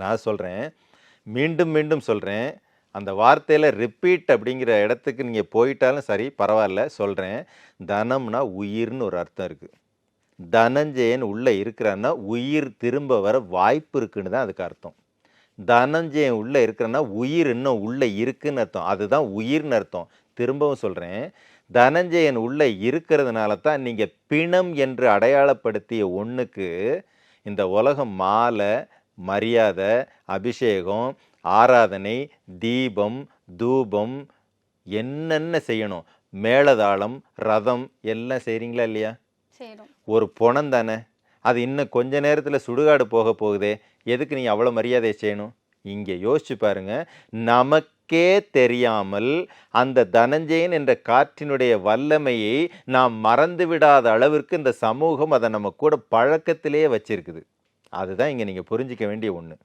நான் சொல்கிறேன் மீண்டும் மீண்டும் சொல்கிறேன் அந்த வார்த்தையில் ரிப்பீட் அப்படிங்கிற இடத்துக்கு நீங்கள் போயிட்டாலும் சரி பரவாயில்ல சொல்கிறேன் தனம்னா உயிர்னு ஒரு அர்த்தம் இருக்குது தனஞ்சயன் உள்ளே இருக்கிறான்னா உயிர் திரும்ப வர வாய்ப்பு இருக்குன்னு தான் அதுக்கு அர்த்தம். தனஞ்சயன் உள்ளே இருக்கிறன்னா உயிர் இன்னும் உள்ளே இருக்குன்னு அர்த்தம். அதுதான் உயிர்னு அர்த்தம். திரும்பவும் சொல்கிறேன் தனஞ்சயன் உள்ளே இருக்கிறதுனால தான் நீங்கள் பிணம் என்று அடையாளப்படுத்திய ஒன்றுக்கு இந்த உலகம் மாலை மரியாதை அபிஷேகம் ஆராதனை தீபம் தூபம் என்னென்ன செய்யணும்? மேளதாளம் ரதம் எல்லாம் செய்கிறீங்களா இல்லையா? ஒரு பொணம் தானே? அது இன்னும் கொஞ்ச நேரத்தில் சுடுகாடு போக போகுதே. எதுக்கு நீங்கள் அவ்வளோ மரியாதை செய்யணும்? இங்கே யோசிச்சு பாருங்க. நமக்கே தெரியாமல் அந்த தனஞ்சயன் என்ற காற்றினுடைய வல்லமையை நாம் மறந்து விடாத அளவிற்கு இந்த சமூகம் அதை நம்ம கூட பழக்கத்திலேயே வச்சிருக்குது. அதுதான் இங்கே நீங்கள் புரிஞ்சிக்க வேண்டிய ஒன்று